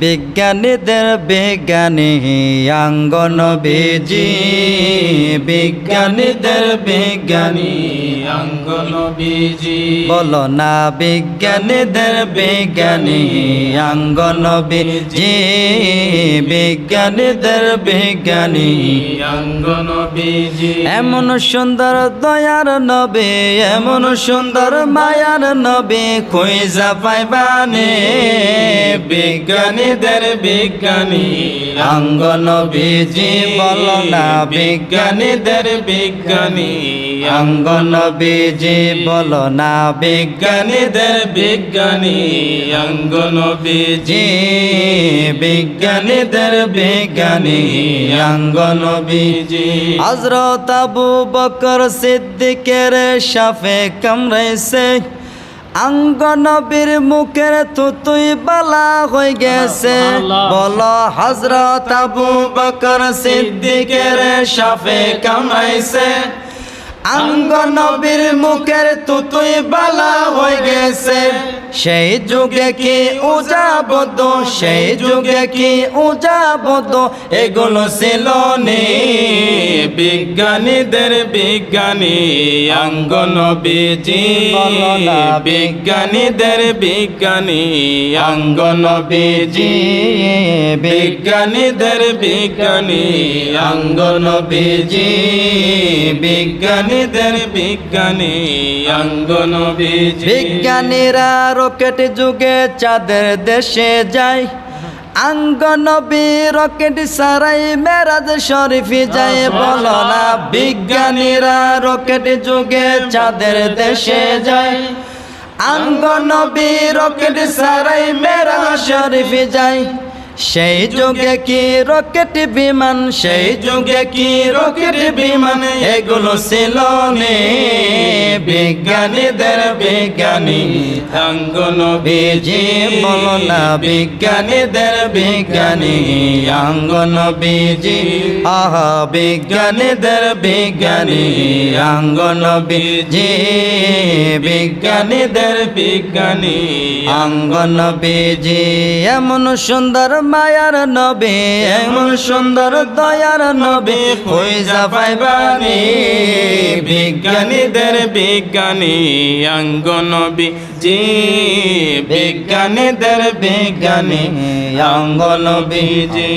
বিজ্ঞানীদের বিজ্ঞানী আঙ্গন বেজি। বিজ্ঞানীদের বিজ্ঞানী অঙ্গন বীজি। বলো না বিজ্ঞানীদের বিজ্ঞানী আঙ্গন বেজি। বিজ্ঞানীদের বিজ্ঞানী অঙ্গন বীজি। এমন সুন্দর দয়ার নবে, এমন সুন্দর মায়ার নবে খুঁজা পাইবানে। বিজ্ঞানীদের বিজ্ঞানী। অঙ্গন বেজি বলো না বিজ্ঞানীদের বিজ্ঞানী। অঙ্গন বেজি বলো না বিজ্ঞানীদের বিজ্ঞানী। অঙ্গন বীজি বিজ্ঞানীদের বিজ্ঞানী। অঙ্গন বীজি। হজরত আবু বকর সিদ্দিকের সাফে কামড়াইছে। আঙ্গনবীর মুখের তুতুই বালা হয়ে গেছে। বল হজরত আবু বকর সিদ্দিকের সাফে কামাইছে। আঙ্গনবীর মুখের তুতুই বালা হয়ে গেছে। সেই যুগে কি উজাবদ সেই যুগে কি উজাবদ এগুলো ছিল নে। বিজ্ঞানীদের বিজ্ঞানী অঙ্গন বীজি। বিজ্ঞানীদের বিজ্ঞানী অঙ্গন বীজি বিজ্ঞানীদের বিজ্ঞানী অঙ্গন বীজি বিজ্ঞানীদের বিজ্ঞানী অঙ্গন বীজি বিজ্ঞানীরা রকেট যুগে চাঁদের দেশে যায়। আঙ্গনবী রকেট সারাই মেরাজ শরীফি যায়। বলো না, বিজ্ঞানীরা রকেট যুগে চাঁদের দেশে যায়। আঙ্গনবী রকেট সারাই মেরাজ শরীফি যায়। সেই যুগে কি রকেট বিমান, সেই যুগে কি রকেট বিমান, এগুলো ছিল বিজ্ঞানীদের বিজ্ঞানী। না বিজ্ঞানীদের বিজ্ঞানী। অঙ্গন বেজি, আহা বিজ্ঞানীদের বিজ্ঞানী। অঙ্গন বেজি, বিজ্ঞানীদের বিজ্ঞানী। অঙ্গন বেজি, এমন সুন্দর মায়ার নবে, এমন সুন্দর দয়ার নবে কইজা পাইবানি। বিজ্ঞানীদের বিজ্ঞানী, অঙ্গ নবী জি, বিজ্ঞানীদের বিজ্ঞানী, অঙ্গ বীজি বীজি